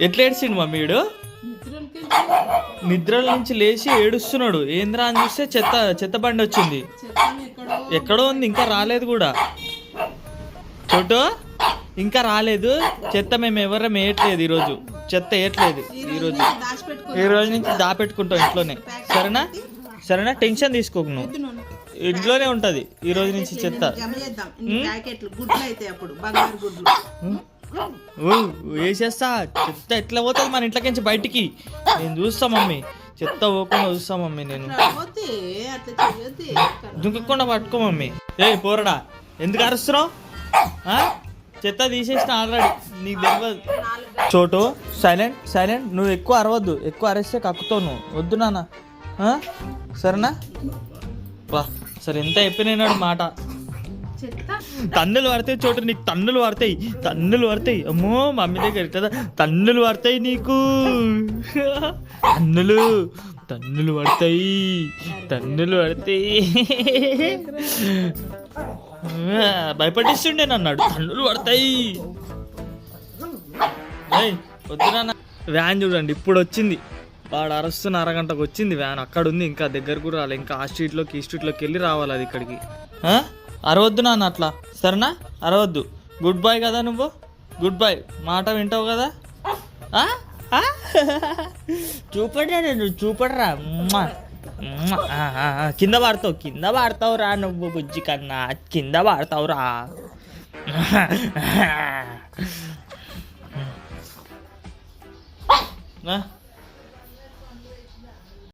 ఎట్లా ఏడ్చిండు మమ్మీ వీడు? నిద్రల నుంచి లేచి ఏడుస్తున్నాడు. ఏంద్రా అని చూస్తే చెత్త చెత్త బండి వచ్చింది. ఎక్కడో ఉంది ఇంకా రాలేదు కూడా. చోటు ఇంకా రాలేదు. చెత్త మేము ఎవరం వేయట్లేదు ఈరోజు. చెత్త వేయట్లేదు ఈరోజు. ఈ రోజు నుంచి దాపెట్టుకుంటాం ఇంట్లోనే. సరేనా? సరేనా? టెన్షన్ తీసుకోకు నువ్వు. ఇంట్లోనే ఉంటది ఈ రోజు నుంచి చెత్త. వేసేస్తా. చెత్త ఎట్లా పోతుంది మన ఇంట్లోకించి బయటికి? నేను చూస్తా మమ్మీ. చెత్త పోకుండా చూస్తా మమ్మీ నేను. దుంకకుండా పట్టుకో మమ్మీ. ఏ పోరడా. ఎందుకు అరుస్తున్నావు? చెత్త తీసేసిన ఆల్రెడీ. నీకు తెలియదు. చోటు సైలెంట్ సైలెంట్. నువ్వు ఎక్కువ అరవద్దు. ఎక్కువ అరిస్తే కక్కుతావు నువ్వు. వద్దు నాన్న? సరేనా? సరే ఎంత చెప్పినాడు మాట. తన్నులు పడతాయి చోటు నీకు తన్నులు పడతాయి తన్నులు పడతాయి అమ్మో మమ్మీ దగ్గర కదా తన్నులు పడతాయి నీకు. తన్నులు తన్నులు పడతాయి తన్నులు పడతాయి భయపడిస్తుండే అన్నాడు తన్నులు పడతాయి వద్దురా వ్యాన్ చూడండి ఇప్పుడు వచ్చింది. వాడు అరుస్తున్న అరగంటకు వచ్చింది వ్యాన్. అక్కడ ఉంది ఇంకా దగ్గర కూడా రాలే. ఇంకా ఆ స్ట్రీట్లోకి ఈ స్ట్రీట్లోకి వెళ్ళి రావాలి అది ఇక్కడికి. అరవద్దు నాన్న అట్లా. సరేనా? అరవద్దు. గుడ్ బాయ్ కదా నువ్వు? గుడ్ బాయ్ మాట వింటావు కదా? చూపడరా నువ్వు చూపడరా. కింద పాడతావు కింద పాడతావు రా నువ్వు బుజ్జి కన్నా. కింద పాడతావు రా